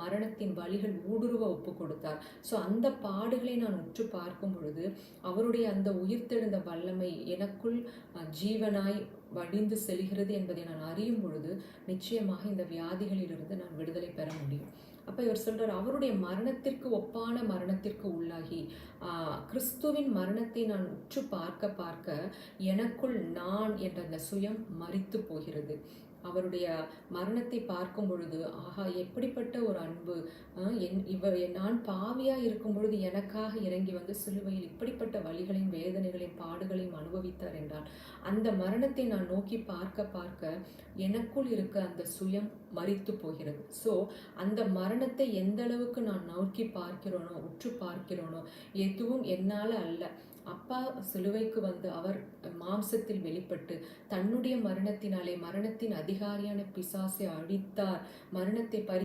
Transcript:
மரணத்தின் வழிகள் ஊடுருவ ஒப்பு கொடுத்தார். ஸோ அந்த பாடுகளை நான் உற்று பார்க்கும் பொழுது அவருடைய அந்த உயிர்த்தெழுந்த வல்லமை எனக்குள் ஜீவனாய் வடிந்து செல்கிறது என்பதை நான் அறியும் பொழுது நிச்சயமாக இந்த வியாதிகளிலிருந்து நான் விடுதலை பெற முடியும். அப்போ இவர் சொல்கிறார் அவருடைய மரணத்திற்கு ஒப்பான மரணத்திற்கு உள்ளாகி கிறிஸ்துவின் மரணத்தை நான் உற்று பார்க்க பார்க்க எனக்குள் நான் என்ற அந்த சுயம் மறித்து போகிறது. அவருடைய மரணத்தை பார்க்கும் பொழுது ஆஹா எப்படிப்பட்ட ஒரு அன்பு. என் இவ நான் பாவியா இருக்கும் பொழுது எனக்காக இறங்கி வந்து சிலுவையில் இப்படிப்பட்ட வழிகளையும் வேதனைகளையும் பாடுகளையும் அனுபவித்தார் என்றால் அந்த மரணத்தை நான் நோக்கி பார்க்க பார்க்க எனக்குள் இருக்க அந்த சுயம் மறித்து போகிறது. ஸோ அந்த மரணத்தை எந்த அளவுக்கு நான் நோக்கி பார்க்கிறோனோ உற்று பார்க்கிறோனோ எதுவும் என்னால் அல்ல. அப்பா சிலுவைக்கு வந்து அவர் மாம்சத்தில் வெளிப்பட்டு தன்னுடைய மரணத்தினாலே மரணத்தின் அதிகாரியான பிசாசை அழித்தார் மரணத்தை பறி